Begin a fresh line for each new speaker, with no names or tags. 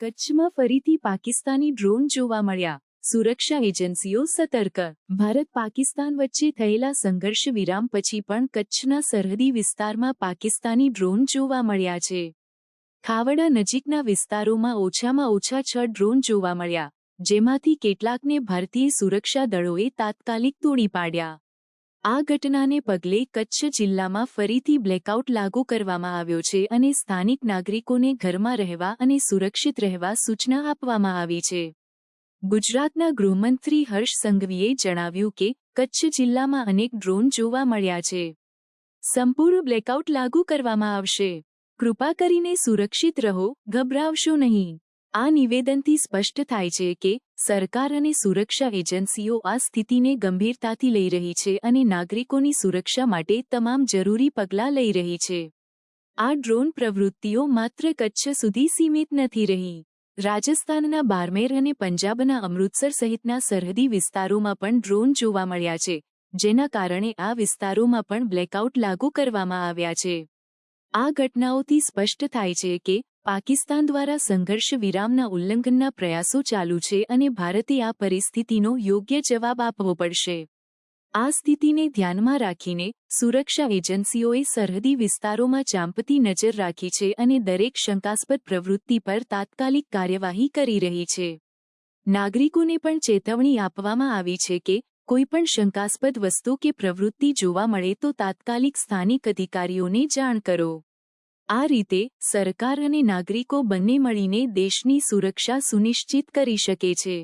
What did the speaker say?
કચ્છમાં ફરીથી પાકિસ્તાની ડ્રોન જોવા મળ્યા. સુરક્ષા એજન્સીઓ સતર્ક. ભારત પાકિસ્તાન વચ્ચે થયેલા સંઘર્ષ વિરામ પછી પણ કચ્છના સરહદી વિસ્તારમાં પાકિસ્તાની ડ્રોન જોવા મળ્યા છે. ખાવડા નજીકના વિસ્તારોમાં ઓછામાં ઓછા છ ડ્રોન જોવા મળ્યા, જેમાંથી કેટલાકને ભારતીય સુરક્ષા દળોએ તાત્કાલિક તોડી પાડ્યા. આ ઘટનાને પગલે કચ્છ જિલ્લામાં ફરીથી બ્લેકઆઉટ લાગુ કરવામાં આવ્યો છે અને સ્થાનિક નાગરિકોને ઘરમાં રહેવા અને સુરક્ષિત રહેવા સૂચના આપવામાં આવી છે. ગુજરાતના ગૃહમંત્રી હર્ષ સંઘવીએ જણાવ્યું કે, કચ્છ જિલ્લામાં અનેક ડ્રોન જોવા મળ્યા છે. સંપૂર્ણ બ્લેકઆઉટ લાગુ કરવામાં આવશે. કૃપા કરીને સુરક્ષિત રહો, ગભરાવશો નહીં. આ નિવેદનથી સ્પષ્ટ થાય છે કે સરકાર અને સુરક્ષા એજન્સીઓ આ સ્થિતિને ગંભીરતાથી લઈ રહી છે અને નાગરિકોની સુરક્ષા માટે તમામ જરૂરી પગલાં લઈ રહી છે. આ ડ્રોન પ્રવૃત્તિઓ માત્ર કચ્છ સુધી સીમિત નથી રહી. રાજસ્થાનના બારમેર અને પંજાબના અમૃતસર સહિતના સરહદી વિસ્તારોમાં પણ ડ્રોન જોવા મળ્યા છે, જેના કારણે આ વિસ્તારોમાં પણ બ્લેકઆઉટ લાગુ કરવામાં આવ્યા છે. આ ઘટનાઓથી સ્પષ્ટ થાય છે કે પાકિસ્તાન દ્વારા સંઘર્ષ વિરામના ઉલ્લંઘનના પ્રયાસો ચાલુ છે અને ભારતે આ પરિસ્થિતિનો યોગ્ય જવાબ આપવો પડશે. આ સ્થિતિને ધ્યાનમાં રાખીને સુરક્ષા એજન્સીઓએ સરહદી વિસ્તારોમાં ચાંપતી નજર રાખી છે અને દરેક શંકાસ્પદ પ્રવૃત્તિ પર તાત્કાલિક કાર્યવાહી કરી રહી છે. નાગરિકોને પણ ચેતવણી આપવામાં આવી છે કે કોઈપણ શંકાસ્પદ વસ્તુ કે પ્રવૃત્તિ જોવા મળે તો તાત્કાલિક સ્થાનિક અધિકારીઓને જાણ કરો. આ રીતે સરકાર અને નાગરિકો બંને મળીને દેશની સુરક્ષા સુનિશ્ચિત કરી શકે છે.